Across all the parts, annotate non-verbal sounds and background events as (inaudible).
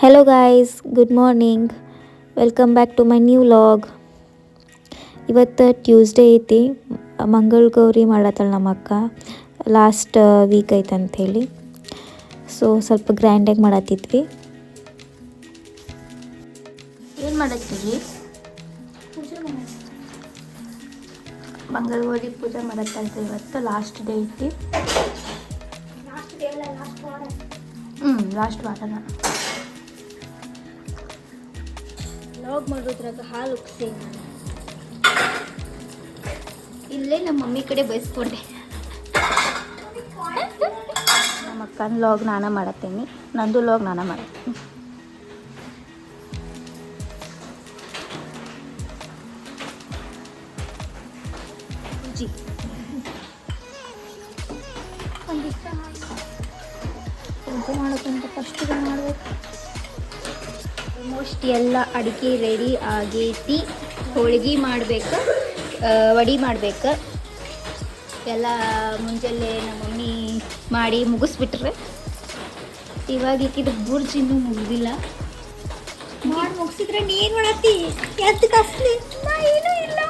Hello guys good morning welcome back to my new vlog ಇವತ್ತು Tuesday ಐತಿ. ಮಂಗಳ ಗೌರಿ ಮಾಡತ್ತಳ ನಮ್ಮ ಅಕ್ಕ. ಲಾಸ್ಟ್ ವೀಕ್ ಐತೆ ಅಂಥೇಳಿ ಸೊ ಸ್ವಲ್ಪ ಗ್ರ್ಯಾಂಡಾಗಿ ಮಾಡತ್ತಿದ್ವಿ. ಏನು ಮಾಡತ್ತೀವಿ ಮಂಗಳಗೌರಿ ಪೂಜೆ ಮಾಡತ್ತಂತ ಇವತ್ತು ಲಾಸ್ಟ್ ಡೇ ಐತಿ. ಲಾಸ್ಟ್ ವಾರನ ಲಾಗ್ ಮಾಡೋದ್ರಾಗ ಹಾಲು ಉಕ್ಸಿ ಇಲ್ಲೇ ನಮ್ಮ ಮಮ್ಮಿ ಕಡೆ ಬಯಸ್ಕೊಂಡೆ ನಮ್ಮ ಅಕ್ಕನ ಲಾಗ್ ನಾನ ಮಾಡತ್ತೀನಿ. ನಂದು ಲಾಗ್ ನಾನ ಮಾಡತ್ತೀನಿ. ಜಿ. ಪೂಜೆ ಮಾಡೋಕ್ಕಂತ ಫಸ್ಟ್ ಮಾಡಬೇಕು. ಆಲ್ಮೋಸ್ಟ್ ಎಲ್ಲ ಅಡಿಕೆ ರೆಡಿ ಆಗೈತಿ. ಹೋಳಿಗೆ ಮಾಡ್ಬೇಕು ವಡಿ ಮಾಡ್ಬೇಕು. ಎಲ್ಲ ಮುಂಜಾನೆ ನಮ್ಮ ಮಮ್ಮಿ ಮಾಡಿ ಮುಗಿಸ್ಬಿಟ್ರೆ. ಇವಾಗ ಇದು ಬುರ್ಜ್ ಇನ್ನೂ ಮುಗಿದಿಲ್ಲ. ಮಾಡಿ ಮುಗಿಸಿದ್ರೆ ನೀನು ಮಾಡತ್ತಿ ಎದ್ದು ಕಸ್ಲಿ ಏನೂ ಇಲ್ಲ.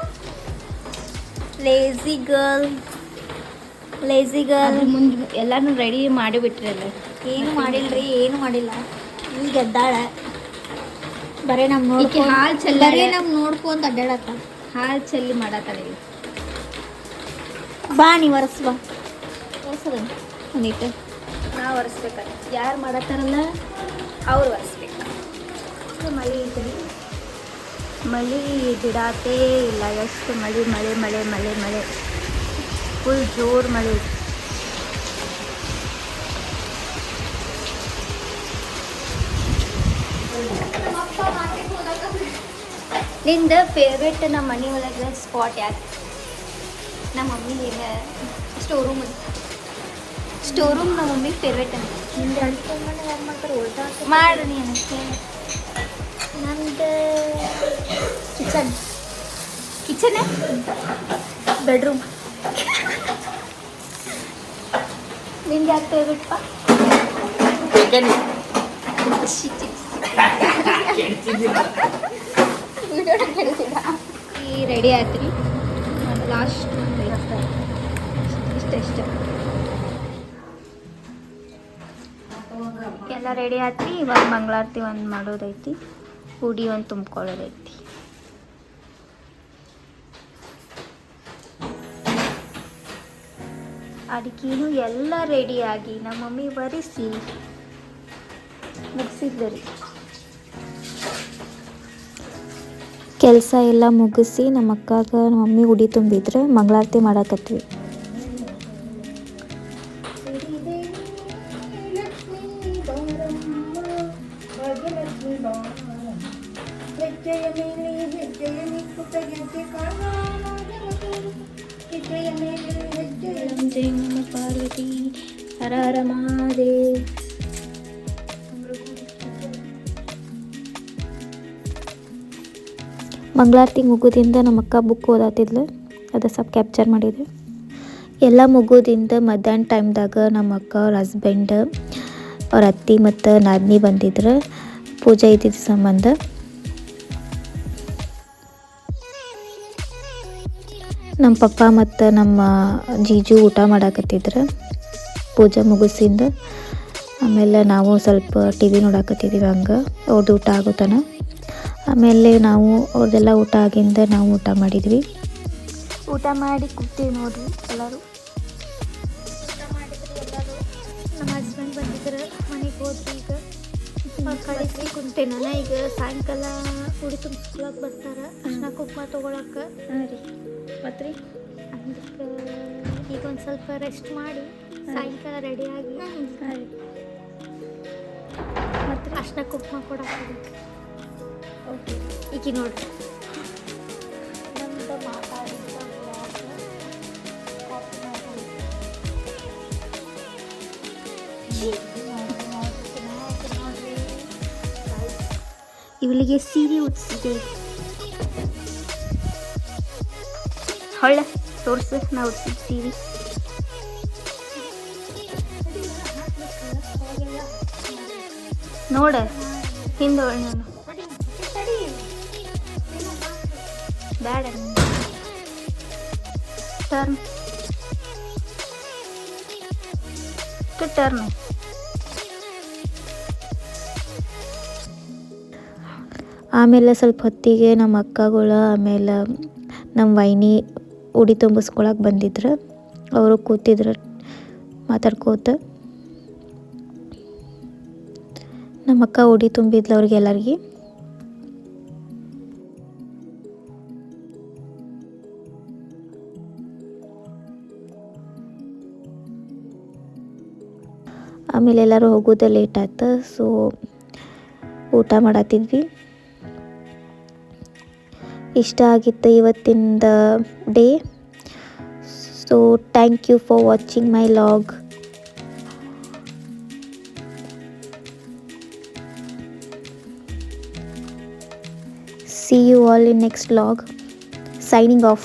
ಲೇಜಿ ಗರ್ಲ್ ಲೇಜಿ ಗರ್ಲ್ ಮುಂದೆ ಎಲ್ಲಾನು ರೆಡಿ ಮಾಡಿಬಿಟ್ರಲ್ಲ ಏನು ಮಾಡಿಲ್ರಿ ಏನು ಮಾಡಿಲ್ಲ. ಈಗ ಎದ್ದಾಳ ಬರೇ ನಮ್ ನೋಡಿ ಹಾಲ್ ಚೆಲ್ಲಾಳ. ಬರೇ ನೋಡ್ಕೊಂತ ಅಡ್ಡಾಡತ್ತ ಹಾಲು ಚೆಲ್ಲಿ ಮಾಡತ್ತ. ಬಾ ನೀ ಒರೆಸ್ ಬಾ. ನಾ ಒರೆಸ್ಬೇಕ. ಯಾರು ಮಾಡತ್ತಾರಲ್ಲ ಅವ್ರು ಒರೆಸ್ಬೇಕು. ಮಳೆ ಐತಿ ಮಳೆ ಬಿಡಾತೇ ಇಲ್ಲ. ಎಷ್ಟು ಮಳೆ ಮಳೆ ಮಳೆ ಮಳೆ ಮಳೆ. ಫುಲ್ ಜೋರು ಮಳೆ ಐತಿ. ನಿಂದ ಫೇವ್ರೆಟ್ ನಮ್ಮ ಮನೆ ಒಳಗೆ ಸ್ಪಾಟ್ ಯಾಕೆ? ನಮ್ಮ ಮಮ್ಮಿ ಏನ ಸ್ಟೋರ್ ರೂಮ್ ಸ್ಟೋರ್ ರೂಮ್ ನಮ್ಮ ಮಮ್ಮಿ ಫೇವ್ರೇಟ್ ಅಂತ. ನಿಮ್ದು ಅಡ್ಕೊಂಡ್ ಯಾರು ಮಾಡ್ತಾರೆ? ಉಲ್ಟಾ ಮಾಡು ನೀನು ನಂದು ಕಿಚನ್ ಕಿಚನ್ ಬೆಡ್ರೂಮ್ ನಿಂದು ಯಾಕೆ ಫೇವ್ರೇಟ್ ಪಾ? ಈ ರೆಡಿ ಆಯ್ತು ರೀ. ಲಾಸ್ಟ್ ಇಷ್ಟ ಇಷ್ಟ. ಎಲ್ಲ ರೆಡಿ ಆಯ್ತು ಇವಾಗ ಮಂಗಳಾರತಿ ಒಂದು ಮಾಡೋದೈತಿ. ಪುಡಿ ಒಂದು ತುಂಬ್ಕೊಳ್ಳೋದೈತಿ. ಅದಕ್ಕೇನು ಎಲ್ಲ ರೆಡಿಯಾಗಿ ನಮ್ಮ ಮಮ್ಮಿ ಬರೆಸಿ ಮುಗಿಸಿದ್ರಿ ಕೆಲಸ ಎಲ್ಲ ಮುಗಿಸಿ ನಮ್ಮ ಅಕ್ಕಾಗ ನಮ್ಮ ಮಮ್ಮಿ ಉಡಿ ತುಂಬಿದ್ರೆ ಮಂಗಳಾರತಿ ಮಾಡಾಕತ್ವಿ ಜೈ ನಮ ಪಾರ್ವತಿ ಹರ ಹರ ಮಹಾದೇವ್ ಮಂಗಳಾರತಿ ಮುಗುದಿಂದ ನಮ್ಮ ಅಕ್ಕ ಬುಕ್ ಓದಾತಿದ್ಲು. ಅದು ಸ್ವಲ್ಪ ಕ್ಯಾಪ್ಚರ್ ಮಾಡಿದೆ. ಎಲ್ಲ ಮುಗುದಿಂದ ಮಧ್ಯಾಹ್ನ ಟೈಮ್ದಾಗ ನಮ್ಮ ಅಕ್ಕ ಅವ್ರ ಹಸ್ಬೆಂಡ್ ಅವ್ರ ಅತ್ತಿ ಮತ್ತು ನಾದಿನಿ ಬಂದಿದ್ರು ಪೂಜೆ ಇದ್ದಿದ್ದ ಸಂಬಂಧ. ನಮ್ಮ ಪಪ್ಪ ಮತ್ತು ನಮ್ಮ ಜೀಜು ಊಟ ಮಾಡಾಕತ್ತಿದ್ರು ಪೂಜೆ ಮುಗಿಸಿಂದ. ಆಮೇಲೆ ನಾವು ಸ್ವಲ್ಪ ಟಿ ವಿ ನೋಡಾಕತ್ತಿದ್ದೀವಿ ಹಂಗೆ. ಅವ್ರದ್ದು ಊಟ ಆಗೋತನ ಆಮೇಲೆ ನಾವು ಅವ್ರದ್ದೆಲ್ಲ ಊಟ ಆಗಿಂದ ನಾವು ಊಟ ಮಾಡಿದ್ವಿ. ಊಟ ಮಾಡಿ ಕೂತೀವಿ ನೋಡ್ರಿ ಎಲ್ಲರೂ. ನಮ್ಮ ಹಸ್ಬೆಂಡ್ ಬಂದಿದ್ರು ಮನೆಗೆ ಹೋದ್ರಿ ಈಗ. ಕಳಿಸಿ ಕುಂತೆ ನಾನು ಈಗ ಸಾಯಂಕಾಲ ಉಡಿ ತುಂಬಿಸ್ಕೊಳಕ್ ಬರ್ತಾರ ಅರ್ಶಿನ ಕುಂಕುಮ ತೊಗೊಳಕ್ಕೆ ಮತ್ತು ರೀ. ಈಗ ಒಂದು ಸ್ವಲ್ಪ ರೆಸ್ಟ್ ಮಾಡಿ ಸಾಯಂಕಾಲ ರೆಡಿಯಾಗಿ ಮತ್ತು ಅರ್ಶಿನ ಕುಂಕುಮ ಕೊಡಕ್ಕೆ ಓಕೆ. ಈಕಿ ನೋಡ್ರಿ ಮಾತಾಡಿದ್ದ ನೋಡ್ರಿ. (laughs) ಇವಳಿಗೆ ಸೀರೆ ಉಟ್ಸಿದೆ ಹೊಳ್ಳೆ ತೋರಿಸ ನಾವು ಉಟ್ಸಿದ ಸೀರೆ. ನೋಡ ಹಿಂದೆ ನಾನು. ಬ್ಯಾಡ ಟರ್ನ್ ಟರ್ನ್ ಆಮೇಲೆ ಸ್ವಲ್ಪ ಹೊತ್ತಿಗೆ ನಮ್ಮ ಅಕ್ಕಗಳು, ಆಮೇಲೆ ನಮ್ಮ ವೈನಿ ಉಡಿ ತುಂಬಿಸ್ಕೊಳಕ್ಕೆ ಬಂದಿದ್ರು. ಅವರು ಕೂತಿದ್ರು, ಮಾತಾಡ್ಕೋತ. ನಮ್ಮ ಅಕ್ಕ ಉಡಿ ತುಂಬಿದ್ಲು ಅವ್ರಿಗೆ ಎಲ್ಲರಿಗೆ ಆಮೇಲೆ ಎಲ್ಲರೂ ಹೋಗೋದು ಲೇಟ್ ಆಯ್ತು ಸೊ ಊಟ ಮಾಡತ್ತಿದ್ವಿ ಇಷ್ಟ ಆಗಿತ್ತು ಇವತ್ತಿಂದ day so thank you for watching my vlog see you all in next vlog. Signing off.